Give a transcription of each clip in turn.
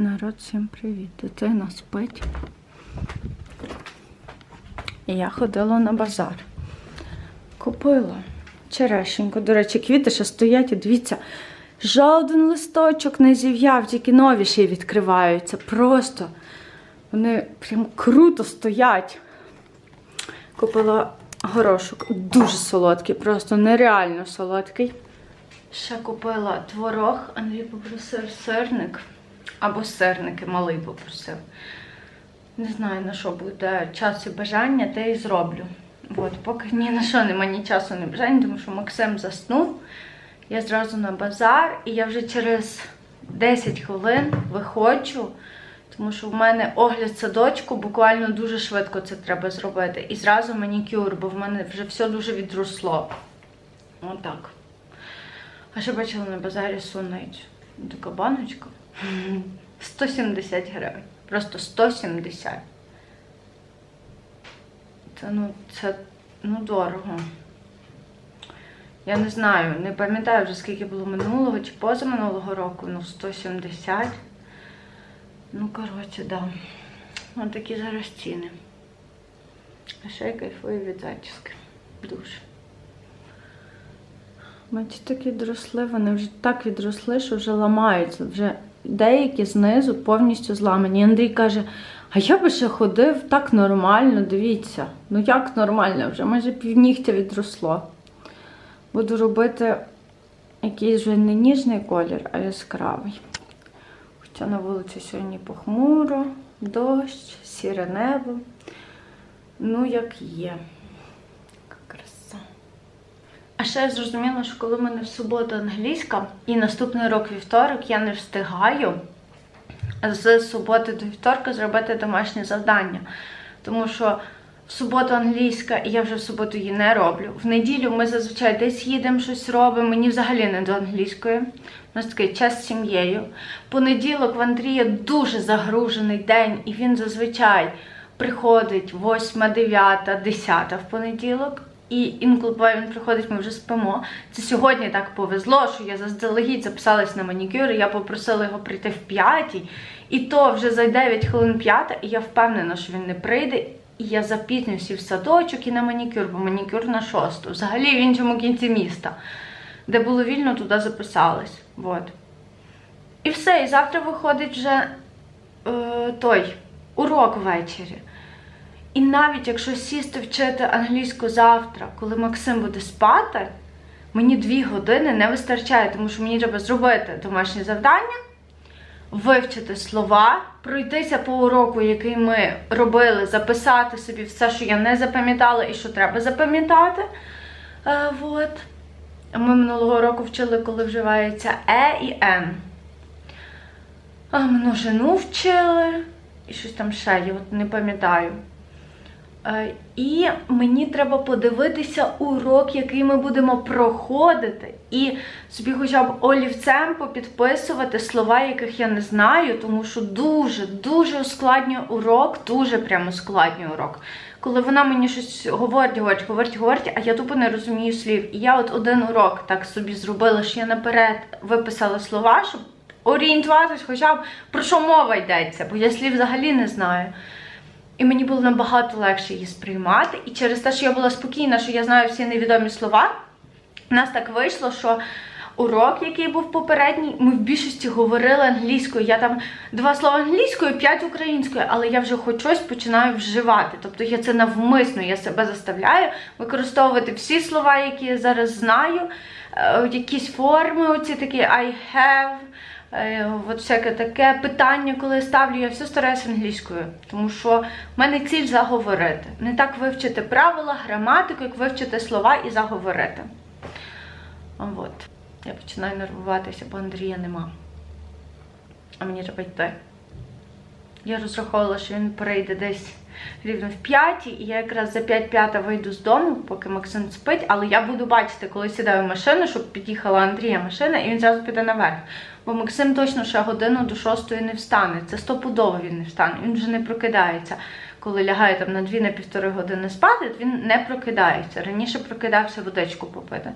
Народ, всім привіт. Дитина спить. І я ходила на базар. Купила черешеньку. До речі, квіти ще стоять і дивіться, жоден листочок не зів'яв, тільки нові ще відкриваються. Просто вони прям круто стоять. Купила горошок. Дуже солодкий, просто нереально солодкий. Ще купила творог, Андрій попросив сирник. Або сирники малий попросив. Не знаю на що буде час і бажання, те і зроблю. От, поки ні на що нема ні часу, ні бажання, тому що Максим заснув. Я зразу на базар, і я вже через 10 хвилин виходжу, тому що в мене огляд садочку, буквально дуже швидко це треба зробити. І зразу манікюр, бо в мене вже все дуже відросло. Отак. А ще бачила на базарі сунець. Така баночка. 170 гривень. Просто 170. Це ну, це ну дорого. Я не знаю, не пам'ятаю вже скільки було минулого чи позаминулого року, ну 170. Ну, коротше, да. Ось такі зараз ціни. А ще я кайфую від зачіски. Дуже. Бачите, такі відросли, вони вже так відросли, що вже ламаються. Вже деякі знизу повністю зламані. І Андрій каже, а я би ще ходив так нормально, дивіться. Ну як нормально, вже майже півнігтя відросло. Буду робити якийсь вже не ніжний колір, а яскравий. Хоча на вулиці сьогодні похмуро, дощ, сіре небо. Ну, як є. А ще я зрозуміла, що коли в мене в суботу англійська і наступний урок вівторок я не встигаю з суботи до вівторка зробити домашнє завдання. Тому що в суботу англійська, і я вже в суботу її не роблю. В неділю ми зазвичай десь їдемо, щось робимо. Мені взагалі не до англійської. У нас такий час з сім'єю. Понеділок в Андрія дуже загружений день, і він зазвичай приходить 8, 9, 10 в понеділок. І інколи буває він приходить, ми вже спимо. Це сьогодні так повезло, що я заздалегідь записалась на манікюр, і я попросила його прийти в п'ятій. І то вже за 9 хвилин п'ята, і я впевнена, що він не прийде. І я запізнююся і в садочок і на манікюр, бо манікюр на шосту. Взагалі в іншому кінці міста. Де було вільно, туди записалась. Вот. І все. І завтра виходить вже е, той урок ввечері. І навіть якщо сісти вчити англійську завтра, коли Максим буде спати, мені дві години не вистачає, тому що мені треба зробити домашнє завдання, вивчити слова, пройтися по уроку, який ми робили, записати собі все, що я не запам'ятала і що треба запам'ятати. Е, вот. Ми минулого року вчили, коли вживається Е і Н. А, множину вчили. І щось там ще, я от не пам'ятаю. Е, І мені треба подивитися урок, який ми будемо проходити, і собі хоча б олівцем попідписувати слова, яких я не знаю, тому що дуже-дуже ускладнює урок, дуже прямо ускладнює урок. Коли вона мені щось говорить, говорить, говорить, говорить, а я тупо не розумію слів. І я от один урок так собі зробила, що я наперед виписала слова, щоб орієнтуватись хоча б про що мова йдеться, бо я слів взагалі не знаю. І мені було набагато легше її сприймати. І через те, що я була спокійна, що я знаю всі невідомі слова, у нас так вийшло, що урок, який був попередній, ми в більшості говорили англійською. Я там два слова англійською, п'ять українською, але я вже хоч щось починаю вживати. Тобто я це навмисно, я себе заставляю використовувати всі слова, які я зараз знаю, е, якісь форми, оці такі I have. Е, От всяке таке питання, коли я ставлю, я все стараюся англійською, тому що в мене ціль заговорити. Не так вивчити правила, граматику, як вивчити слова і заговорити. От. Я починаю нервуватися, бо Андрія нема. А мені треба йти. Я розраховувала, що він прийде десь рівно в п'ятій, і я якраз за 5-5 вийду з дому, поки Максим спить, але я буду бачити, коли сідаю в машину, щоб під'їхала Андрія машина, і він зразу піде наверх. Бо Максим точно ще годину до шостої не встане. Це стопудово він не встане. Він вже не прокидається. Коли лягає там на 2 на півтори години спати, він не прокидається. Раніше прокидався водичку попити.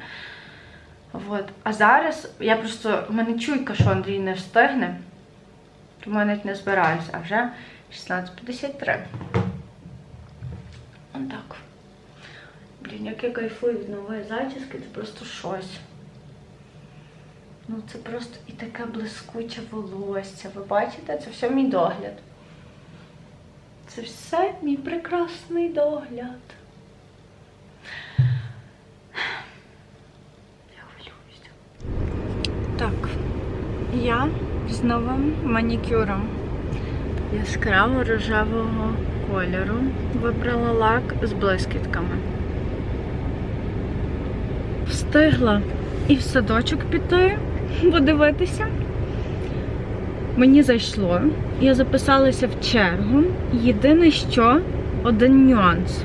От. А зараз я просто в мене чуйка, що Андрій не встигне. Тому я навіть не збираюся, а вже 16.53. Отак. Блін, як я кайфую від нової зачіски, це просто щось. Ну, це просто і таке блискуче волосся. Ви бачите? Це все мій догляд. Це все мій прекрасний догляд. Я хвилююся. Так, я з новим манікюром яскраво рожевого кольору вибрала лак з блискітками. Встигла і в садочок піти, подивитися. Мені зайшло. Я записалася в чергу. Єдине, що один нюанс.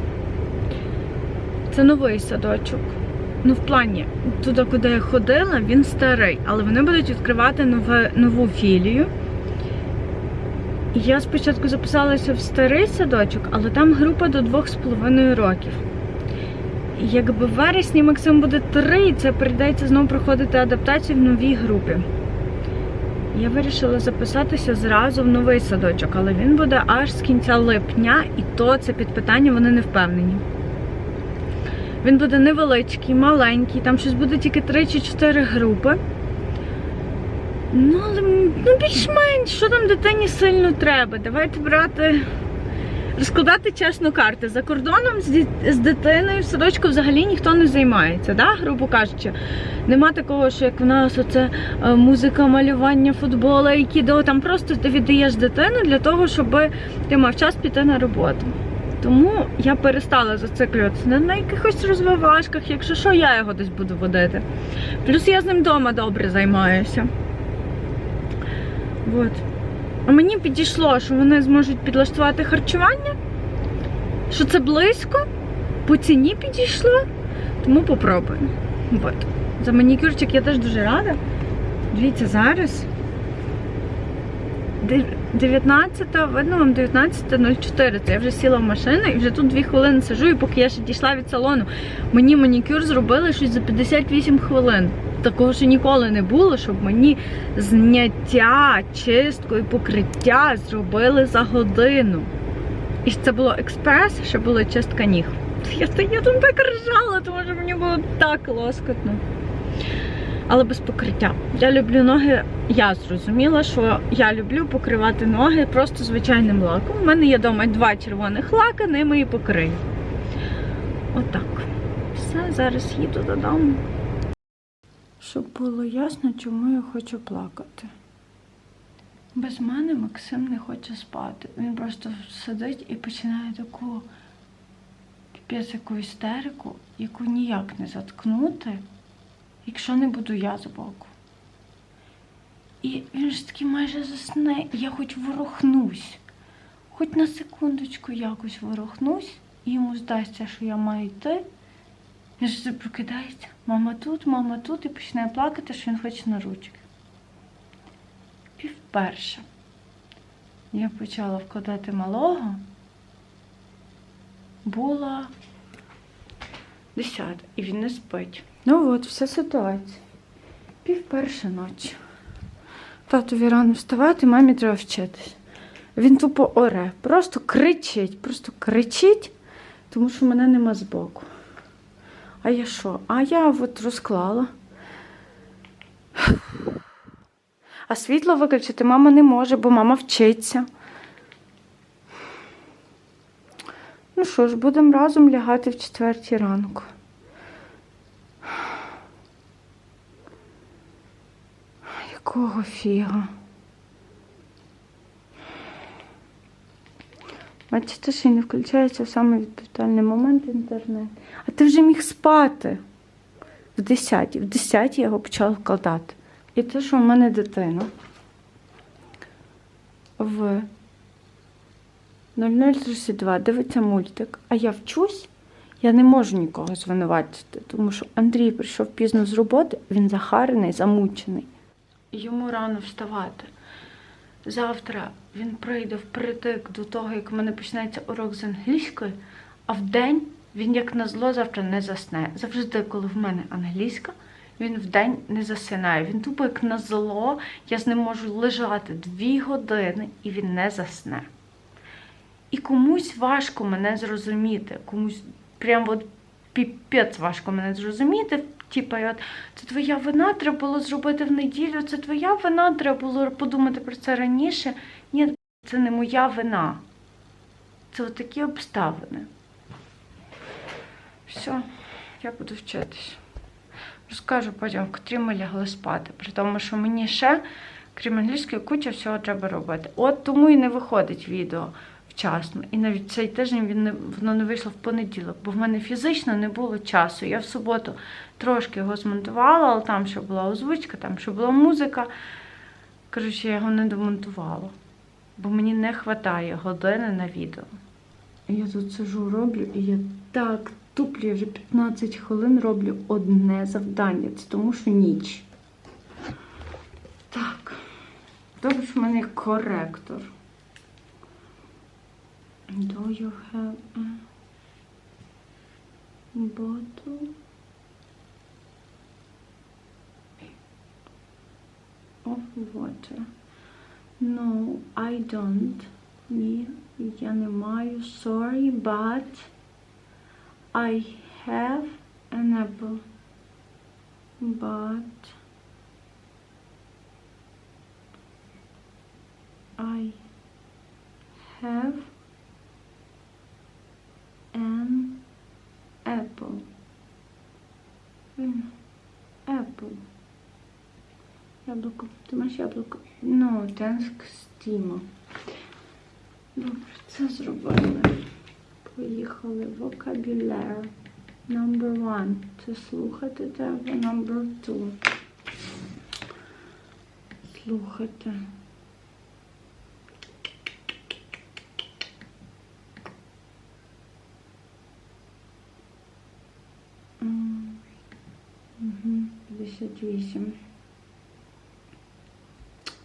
Це новий садочок. Ну, в плані, туди, куди я ходила, він старий, але вони будуть відкривати нове, нову філію. Я спочатку записалася в старий садочок, але там група до 2,5 років. Якби в вересні максимум буде 3, це прийдеться знову проходити адаптацію в новій групі. Я вирішила записатися зразу в новий садочок, але він буде аж з кінця липня, і то це під питання вони не впевнені. Він буде невеличкий, маленький, там щось буде тільки 3 чи 4 групи. Ну, ну, більш-менш, що там дитині сильно треба? Давайте брати, розкладати чесно карти. За кордоном з, з дитиною в садочку взагалі ніхто не займається, да? грубо кажучи. Нема такого, що як в нас оце е, музика, малювання, футбол, айкідо. Там просто ти віддаєш дитину для того, щоб ти мав час піти на роботу. Тому я перестала зациклюватися на якихось розвивашках, якщо що, я його десь буду водити. Плюс я з ним вдома добре займаюся. От. А мені підійшло, що вони зможуть підлаштувати харчування, що це близько, по ціні підійшло, тому попробуємо. От. За манікюрчик я теж дуже рада. Дивіться, зараз. 19, видно вам 19.04. Це я вже сіла в машину і вже тут 2 хвилини сижу, і поки я ще дійшла від салону, мені манікюр зробили щось за 58 хвилин. Такого ще ніколи не було, щоб мені зняття, чистку і покриття зробили за годину. І це було експрес, ще була чистка ніг. Я, я там так ржала, тому що мені було так лоскотно. Але без покриття. Я люблю ноги. Я зрозуміла, що я люблю покривати ноги просто звичайним лаком. У мене є вдома два червоних лака, ними і покрию. Отак. Все, зараз їду додому. Щоб було ясно, чому я хочу плакати. Без мене Максим не хоче спати. Він просто сидить і починає таку піпець істерику, яку ніяк не заткнути, якщо не буду я збоку. І він ж таки майже засне, і я хоч ворухнусь, хоч на секундочку якось ворухнусь, і йому здасться, що я маю йти. Він ж прокидається, мама тут, мама тут, і починає плакати, що він хоче на ручки. Півперше я почала вкладати малого, була десята, і він не спить. Ну от, вся ситуація. Півперша ночі. Татові рано вставати, мамі треба вчитись. Він тупо оре, просто кричить, просто кричить, тому що мене нема збоку. А я що? А я от розклала. А світло виключити мама не може, бо мама вчиться. Ну що ж, будемо разом лягати в четвертій ранку. Якого фіга? Бачите, що не включається в самий відповідальний момент інтернет. А ти вже міг спати в 10. В 10 я його почала вкладати. І те, що в мене дитина в 0032 дивиться мультик, а я вчусь, я не можу нікого звинуватити, тому що Андрій прийшов пізно з роботи, він захарений, замучений. Йому рано вставати. Завтра він прийде впритик до того, як в мене починається урок з англійської, а в день він, як назло, завтра не засне. Завжди, коли в мене англійська, Він вдень не засинає. Він тупо як на зло. Я з ним можу лежати дві години і він не засне. І комусь важко мене зрозуміти, комусь прям от піпець важко мене зрозуміти. Типа, от, це твоя вина треба було зробити в неділю, це твоя вина, треба було подумати про це раніше. Ні, це не моя вина. Це от такі обставини. Все, я буду вчитись. Розкажу потім, в котрі ми лягли спати. При тому, що мені ще, крім англійської, куча всього треба робити. От тому і не виходить відео вчасно. І навіть цей тиждень він не, воно не вийшло в понеділок, бо в мене фізично не було часу. Я в суботу трошки його змонтувала, але там ще була озвучка, там ще була музика. Коротше, я його не домонтувала, бо мені не вистачає години на відео. Я тут сижу, роблю, і я так туплю, я вже 15 хвилин роблю одне завдання. Це тому, що ніч. Так. Добре, що в мене коректор. Do you have a bottle of water? No, I don't. Ні, я не маю. Sorry, but I have an apple. But I have an apple. Apple. Яблуко. Ти маєш яблуко? No, thanks, Тімо. Добре, це зробили. Поїхали. Vocabulary. Number one. Це слухати треба. Number two. Слухати. 168.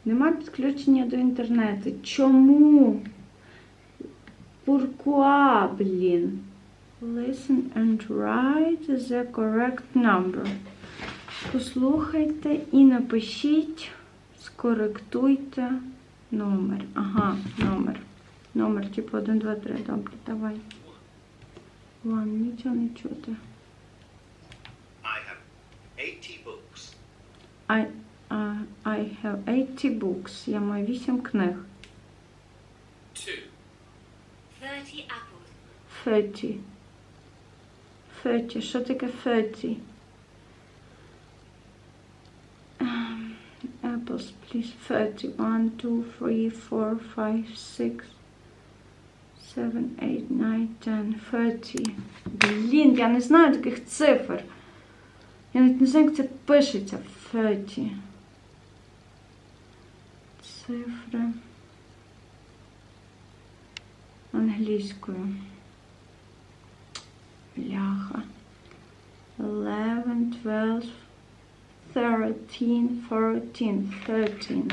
Нема підключення до інтернету. Чому? Пуркуа, блін. Listen and write the correct number. Послухайте і напишіть, скоректуйте номер. Ага, номер. Номер, типу 1, 2, 3. Добре, давай. Вам нічого не чути. I, uh, I have 80 books. Я маю 8 книг. Two. 30 apples. 30. 30. Що таке 30? Um, apples, please. 30. 1, 2, 3, 4, 5, 6, 7, 8, 9, 10, 30. Блін, я не знаю таких цифр. Я навіть не знаю, як це пишеться. 30. Цифри. Англійською. Бляха. 11, 12, 13, 14, 13.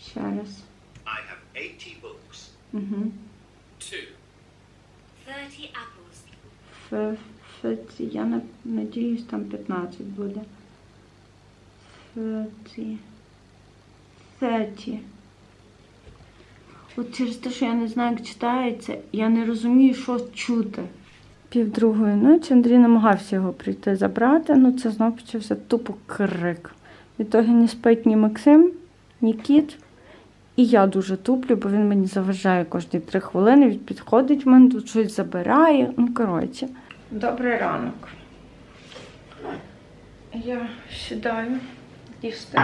Ще раз. I have 80 books. Угу. Two. 30 apples. Ф, ф, я на- надіюсь, там 15 буде. 30. 30. От через те, що я не знаю, як читається, я не розумію, що чути. Пів другої ночі Андрій намагався його прийти забрати, ну це знов почався тупо крик. Від того не спить ні Максим, ні кіт. І я дуже туплю, бо він мені заважає кожні три хвилини. Він підходить в мене, тут щось забирає. Ну, коротше. Добрий ранок. Я сідаю їсти.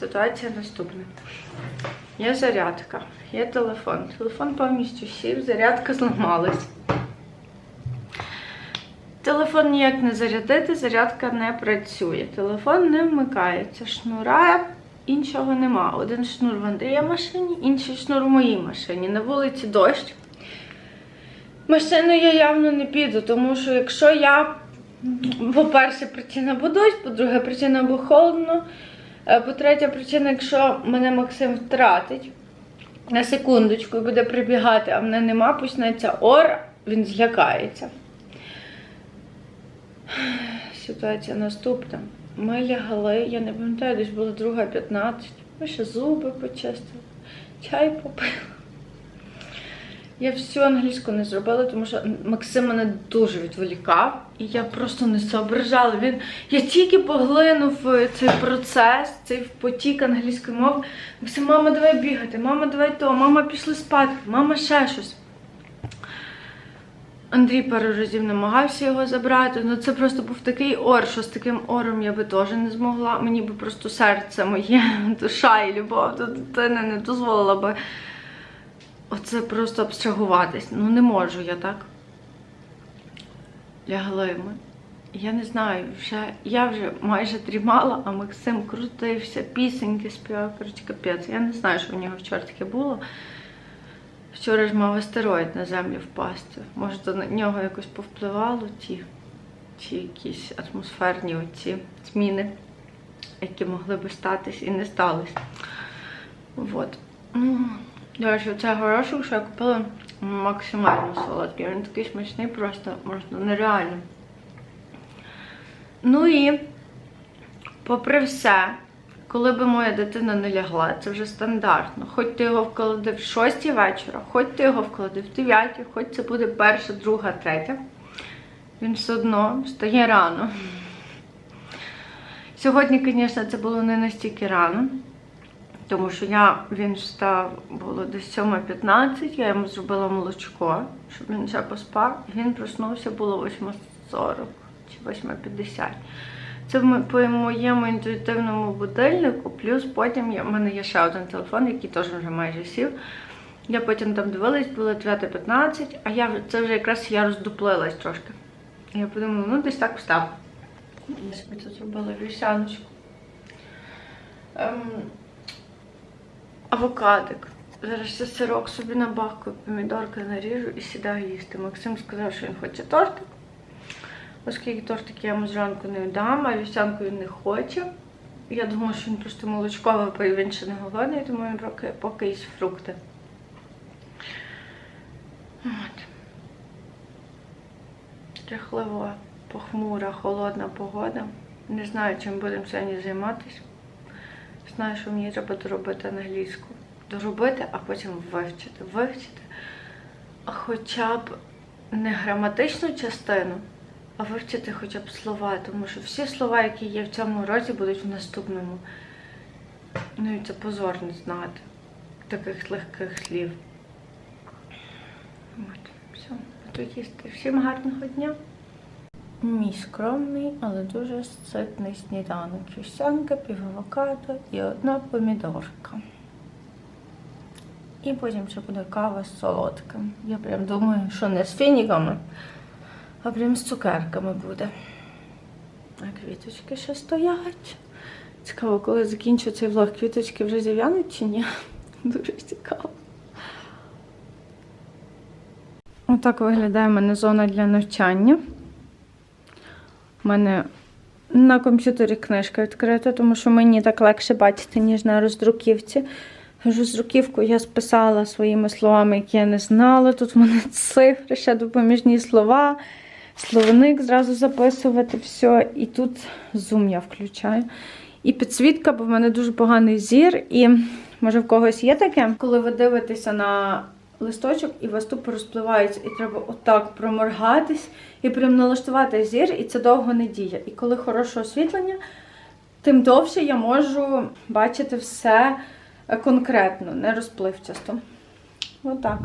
Ситуація наступна. Є зарядка, є телефон. Телефон повністю сів, зарядка зламалась. Телефон ніяк не зарядити, зарядка не працює. Телефон не вмикається. Шнура іншого нема. Один шнур в Андрія машині, інший шнур в моїй машині. На вулиці дощ. Машиною я явно не піду, тому що якщо я, по-перше, причина дощ, по-друге, причина бо холодно. е, По-третє, причина, якщо мене Максим втратить на секундочку і буде прибігати, а мене нема, почнеться ор, він злякається. ситуація наступна. Ми лягали, я не пам'ятаю, десь було друга 15. Ми ще зуби почистили, чай попили. Я всю англійську не зробила, тому що Максим мене дуже відволікав, і я просто не соображала. Він я тільки поглинув е, цей процес, цей потік англійської мови. Максим, мама, давай бігати, мама, давай то, мама пішли спати, мама ще щось. Андрій пару разів намагався його забрати. Ну це просто був такий ор, що з таким ором я би теж не змогла. Мені би просто серце моє, душа і любов до дитини не дозволила би оце просто абстрагуватись. Ну не можу я так. Лягли ми. Я не знаю, вже я вже майже дрімала, а Максим крутився, пісеньки співав, коротше, капець. Я не знаю, що в нього вчора таке було. Вчора ж мав астероїд на землю впасти. Може, на нього якось повпливало ті, ті якісь атмосферні оці зміни, які могли би статись і не стались. От. До це горошок, що я купила максимально солодкий. Він такий смачний, просто можна нереально. Ну і, попри все, коли би моя дитина не лягла, це вже стандартно. Хоч ти його вклади в 6 вечора, хоч ти його вклади в 9, хоч це буде перша, друга, третя. Він все одно встає рано. Сьогодні, звісно, це було не настільки рано, тому що я, він встав, було десь 7.15, я йому зробила молочко, щоб він ще поспав. Він проснувся, було 8.40 чи 8.50. Це по моєму інтуїтивному будильнику, плюс потім я, в мене є ще один телефон, який теж вже майже сів. Я потім там дивилась, було 9.15, а я це вже якраз я роздуплилась трошки. Я подумала, ну десь так встав. Я собі тут зробила вівсяночку. Ем, авокадик. Зараз ще сирок собі набахкаю, помідорки наріжу і сідаю їсти. Максим сказав, що він хоче тортик. Оскільки тортик я йому зранку не дам, а вівсянку він не хоче. Я думаю, що він просто молочко випив, він ще не голодний, тому він поки, їсть фрукти. От. Жахливо, похмура, холодна погода. Не знаю, чим будемо сьогодні займатися. Знаю, що мені треба доробити англійську. Доробити, а потім вивчити. Вивчити. Хоча б не граматичну частину, а вивчити хоча б слова, тому що всі слова, які є в цьому році, будуть в наступному. Ну і це позор не знати таких легких слів. От, все, буду їсти. Всім гарного дня. Мій скромний, але дуже ситний сніданок. Вівсянка, пів авокадо і одна помідорка. І потім ще буде кава з солодким. Я прям думаю, що не з фініками, а прям з цукерками буде. А квіточки ще стоять. Цікаво, коли закінчу цей влог, квіточки вже зів'януть чи ні? Дуже цікаво. Отак виглядає в мене зона для навчання. У мене на комп'ютері книжка відкрита, тому що мені так легше бачити, ніж на роздруківці. Роздруківку я списала своїми словами, які я не знала. Тут в мене цифри, ще допоміжні слова, словник зразу записувати все. І тут зум я включаю. І підсвітка, бо в мене дуже поганий зір. І може в когось є таке, коли ви дивитеся на листочок і у вас тупо розпливається, і треба отак проморгатись і прям налаштувати зір, і це довго не діє. І коли хороше освітлення, тим довше я можу бачити все е, конкретно, не розпливчасто. Отак.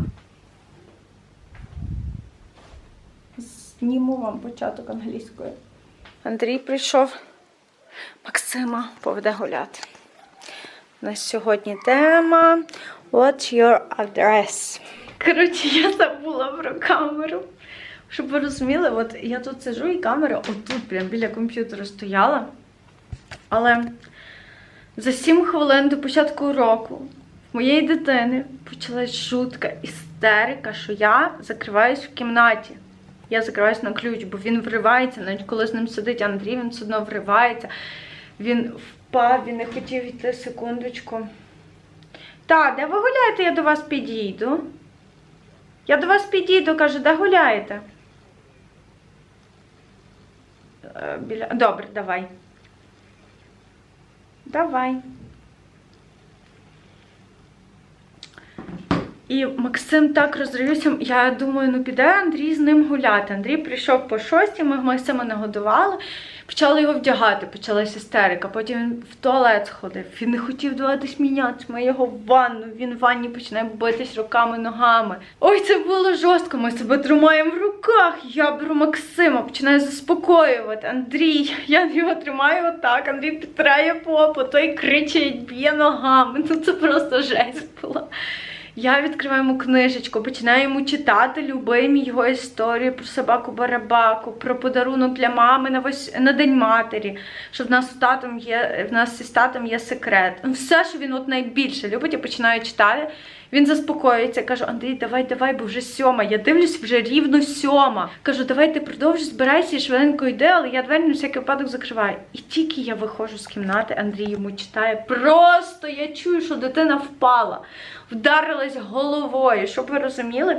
Зніму вам початок англійської. Андрій прийшов. Максима поведе гуляти. У нас сьогодні тема What's your address? Коротше, я забула про камеру. Щоб ви розуміли, от я тут сижу і камера отут, прям біля комп'ютера стояла. Але за 7 хвилин до початку уроку в моєї дитини почалась жутка істерика, що я закриваюсь в кімнаті. Я закриваюсь на ключ, бо він вривається, навіть коли з ним сидить Андрій, він все одно вривається. Він впав, він не хотів йти секундочку. Та, де ви гуляєте, я до вас підійду. Я до вас підійду, каже, де гуляєте? е, біля. Добре, давай. Давай. І Максим так розрився. Я думаю, ну піде Андрій з ним гуляти. Андрій прийшов по шостій, ми Максима нагодували, почали його вдягати, почалася істерика. Потім він в туалет сходив. Він не хотів даватись мінятися. Ми його в ванну. Він в ванні починає битись руками, ногами. Ой, це було жорстко. Ми себе тримаємо в руках. Я беру Максима, починаю заспокоювати. Андрій, я його тримаю отак. Андрій підтирає попу, той кричить, б'є ногами. Ну це просто жесть була. Я відкриваю йому книжечку, починаю йому читати любимі його історії про собаку Барабаку, про подарунок для мами на вось на День матері. Що в нас татом є в нас із татом є секрет. Все, що він от найбільше любить, я починаю читати. Він заспокоюється, каже: Андрій, давай, давай, бо вже сьома. Я дивлюсь, вже рівно сьома. Кажу, давай ти продовжуй, збирайся і швиденько йде, але я двері на всякий випадок закриваю. І тільки я виходжу з кімнати, Андрій йому читає. Просто я чую, що дитина впала, вдарилась головою. Щоб ви розуміли,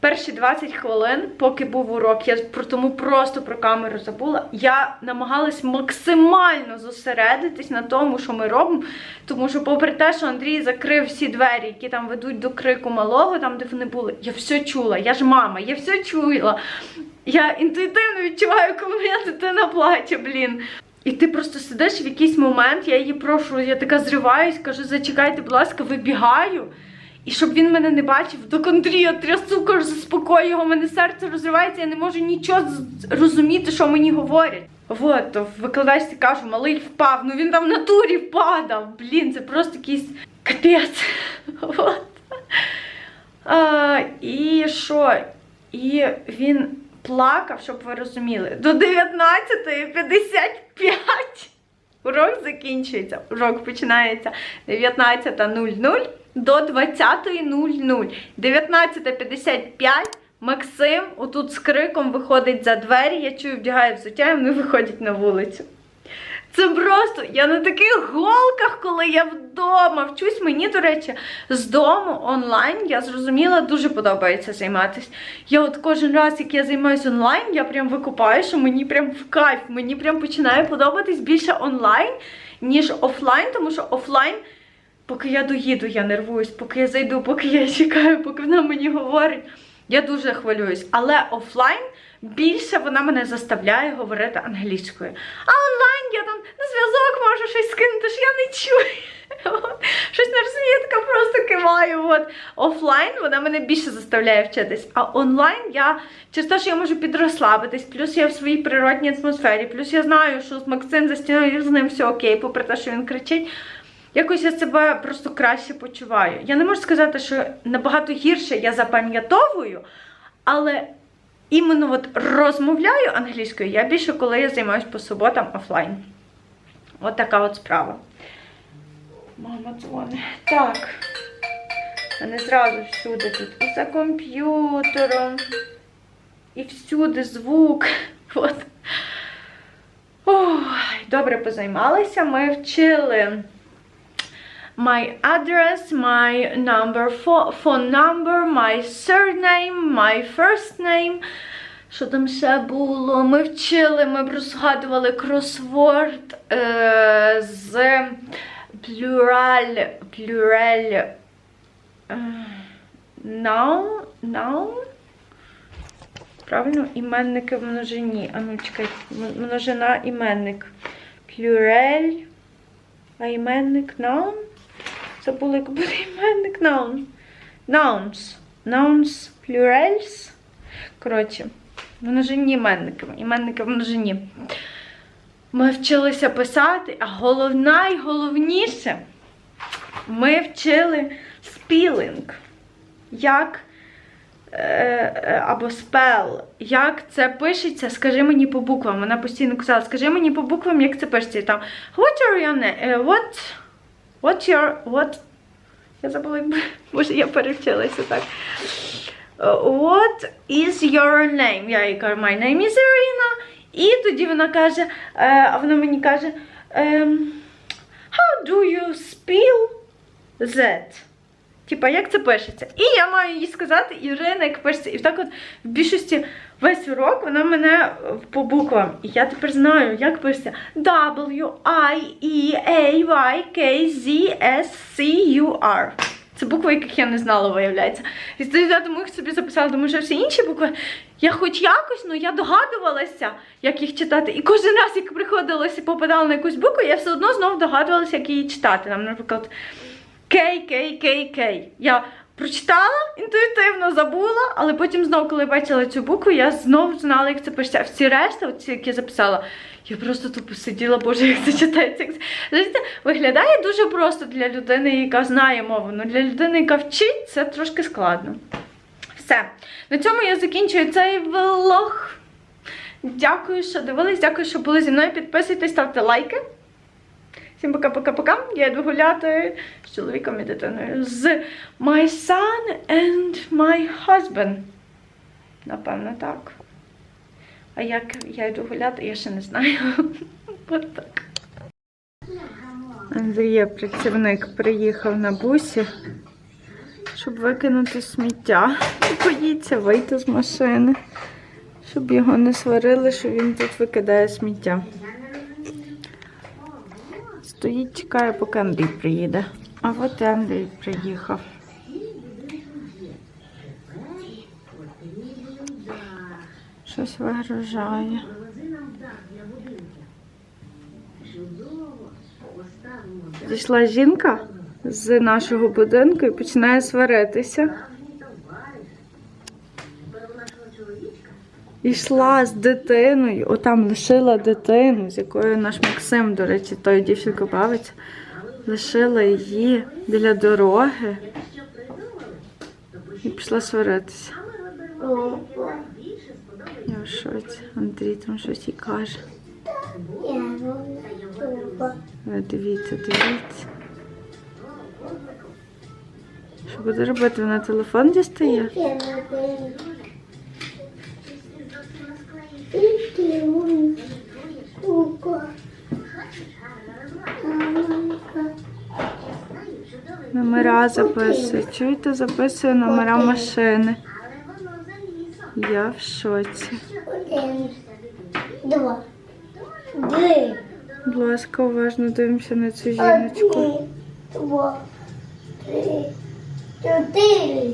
перші 20 хвилин, поки був урок, я про тому просто про камеру забула. Я намагалась максимально зосередитись на тому, що ми робимо. Тому що, попри те, що Андрій закрив всі двері, які там ведуть до крику малого, там де вони були, я все чула. Я ж мама, я все чула. Я інтуїтивно відчуваю, коли моя дитина плаче, блін. І ти просто сидиш в якийсь момент, я її прошу, я така зриваюсь, кажу, зачекайте, будь ласка, вибігаю. І щоб він мене не бачив, до Андрія трясу, кажу, заспокой його, мене серце розривається, я не можу нічого з- розуміти, що мені говорять. То викладачці кажу, малий впав, ну він там в натурі впадав. Блін, це просто якийсь капець. Вот. А, і що? І він плакав, щоб ви розуміли, до 19.55. Урок закінчується. Урок починається 19.00 до 20.00. 19.55 Максим отут з криком виходить за двері. Я чую, вдягає взуття, і вони виходять на вулицю. Це просто я на таких голках, коли я вдома вчусь. Мені, до речі, з дому онлайн я зрозуміла, дуже подобається займатися. Я от кожен раз, як я займаюся онлайн, я прям викупаю, що мені прям в кайф, мені прям починає подобатись більше онлайн, ніж офлайн, тому що офлайн. Поки я доїду, я нервуюсь, поки я зайду, поки я чекаю, поки вона мені говорить. Я дуже хвилююсь. Але офлайн більше вона мене заставляє говорити англійською. А онлайн я там на зв'язок можу щось скинути, що я не чую. Щось на розвідка просто киваю. От. Офлайн вона мене більше заставляє вчитись. А онлайн я через те, що я можу підрослабитись, плюс я в своїй природній атмосфері, плюс я знаю, що з Максим за стіною з ним все окей, попри те, що він кричить. Якось я себе просто краще почуваю. Я не можу сказати, що набагато гірше я запам'ятовую, але іменно от розмовляю англійською я більше, коли я займаюся по суботам офлайн. От така от справа. Мама дзвонить. Так. Мене зразу всюди тут. І за комп'ютером, і всюди звук. От. Ой, добре позаймалися. Ми вчили my address, my number, pho- phone number, my surname, my first name. Що там ще було? Ми вчили, ми розгадували кросворд е, з плюраль, плюраль, е, noun, noun. Правильно, іменники в множині. А ну чекай, м- множина іменник. Плюрель. А іменник noun? Як буде іменник noun. Nouns. Nouns plurals. Коротше, в множині іменниками. Іменники множині. Ми вчилися писати, а головне і головніше, ми вчили спілинг. Як е, е, або спел, як це пишеться, скажи мені по буквам. Вона постійно казала, скажи мені по буквам, як це пишеться. І там, what are your name? Е, What, what your, what? Я забула, як би- може я перевчилася так. Е, What is your name? Я їй кажу, my name is Irina. І тоді вона каже, е, а вона мені каже, ем, how do you spell that? Типа, як це пишеться? І я маю їй сказати, Ірина, як пишеться. І так от в більшості весь урок вона мене е, по буквам. І я тепер знаю, як пишеться W, I, E, A, Y, K, Z, S, C, U, R. Це букви, яких я не знала, виявляється. І я тому їх собі записала, тому що всі інші букви, я хоч якось, ну я догадувалася, як їх читати. І кожен раз, як приходилося попадала на якусь букву, я все одно знову догадувалася, як її читати. Нам, наприклад, Кей, кей, кей, кей. Я прочитала, інтуїтивно забула, але потім знову, коли бачила цю букву, я знову знала, як це пишеться. Всі решта, оці, які я записала, я просто тупо сиділа, боже, як це читається. Знаєте, виглядає дуже просто для людини, яка знає мову. але для людини, яка вчить, це трошки складно. Все. На цьому я закінчую цей влог. Дякую, що дивились, дякую, що були зі мною. Підписуйтесь, ставте лайки. Всім пока-пока-пока. Я йду гуляти з чоловіком і дитиною. З my son and my husband. Напевно, так. А як я йду гуляти, я ще не знаю. От так. Андрія, працівник, приїхав на бусі, щоб викинути сміття. Боїться вийти з машини, щоб його не сварили, що він тут викидає сміття. Стоїть, чекає, поки Андрій приїде. А от і Андрій приїхав. Щось вигружає. Зійшла жінка з нашого будинку і починає сваритися. Йшла з дитиною, отам лишила дитину, з якою наш Максим, до речі, тою дівчинкою бавиться, лишила її біля дороги і пішла сваритися. Я в шоці. Андрій там щось їй каже. Ви дивіться, дивіться. Що буде робити? Вона телефон дістає? Номера записує. Чуєте, записує номера машини. Я в шоці. Один, два, три, Будь ласка, уважно дивимося на цю жіночку. один, два, три, чотири,